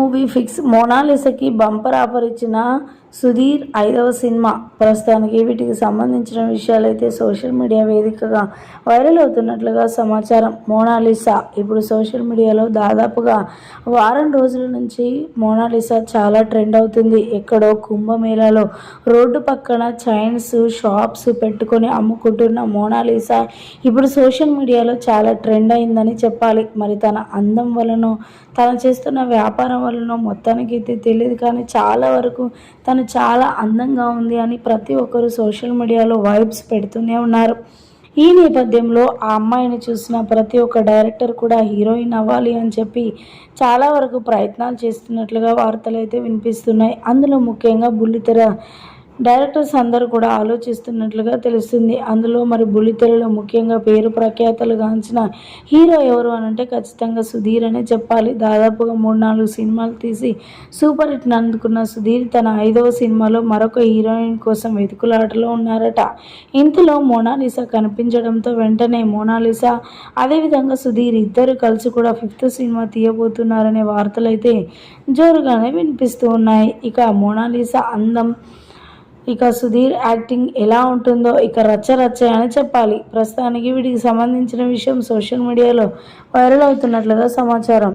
Movie fix. మోనాలిసాకి bumper offer ఇచ్చిన సుధీర్ ఐదవ cinema. ప్రస్తుతానికి వీటికి సంబంధించిన విషయాలైతే సోషల్ మీడియా వేదికగా వైరల్ అవుతున్నట్లుగా సమాచారం. మోనాలిసా ఇప్పుడు సోషల్ మీడియాలో దాదాపుగా వారం రోజుల నుంచి మోనాలిసా చాలా ట్రెండ్ అవుతుంది. ఎక్కడో కుంభమేళాలో రోడ్డు పక్కన చైన్స్ షాప్స్ పెట్టుకొని అమ్ముకుంటున్న మోనాలిసా ఇప్పుడు సోషల్ మీడియాలో చాలా ట్రెండ్ అయిందని చెప్పాలి. మరి తన అందం వలన తను చేస్తున్న వ్యాపారం వలనో మొత్తానికి అయితే తెలియదు కానీ చాలా వరకు తను చాలా అందంగా ఉంది అని ప్రతి ఒక్కరు సోషల్ మీడియాలో వైబ్స్ పెడుతూనే ఉన్నారు. ఈ నేపథ్యంలో ఆ అమ్మాయిని చూసిన ప్రతి ఒక్క డైరెక్టర్ కూడా హీరోయిన్ అవ్వాలి అని చెప్పి చాలా వరకు ప్రయత్నాలు చేస్తున్నట్లుగా వార్తలు అయితే వినిపిస్తున్నాయి. అందులో ముఖ్యంగా బుల్లితెర డైరెక్టర్స్ అందరూ కూడా ఆలోచిస్తున్నట్లుగా తెలుస్తుంది. అందులో మరి బుల్లితెరలో ముఖ్యంగా పేరు ప్రఖ్యాతలు గాంచిన హీరో ఎవరు అని అంటే ఖచ్చితంగా సుధీర్ అనే చెప్పాలి. దాదాపుగా మూడు నాలుగు సినిమాలు తీసి సూపర్ హిట్ అందుకున్న సుధీర్ తన ఐదవ సినిమాలో మరొక హీరోయిన్ కోసం వెతుకులాటలో ఉన్నారట. ఇంతలో మోనాలిసా కనిపించడంతో వెంటనే మోనాలిసా అదేవిధంగా సుధీర్ ఇద్దరు కలిసి కూడా ఫిఫ్త్ సినిమా తీయబోతున్నారనే వార్తలు అయితే జోరుగానే వినిపిస్తూ ఉన్నాయి. ఇక మోనాలిసా అందం ఇక సుధీర్ యాక్టింగ్ ఎలా ఉంటుందో ఇక రచ్చ రచ్చ అని చెప్పాలి. ప్రస్తుతానికి వీటికి సంబంధించిన విషయం సోషల్ మీడియాలో వైరల్ అవుతున్నట్లుగా సమాచారం.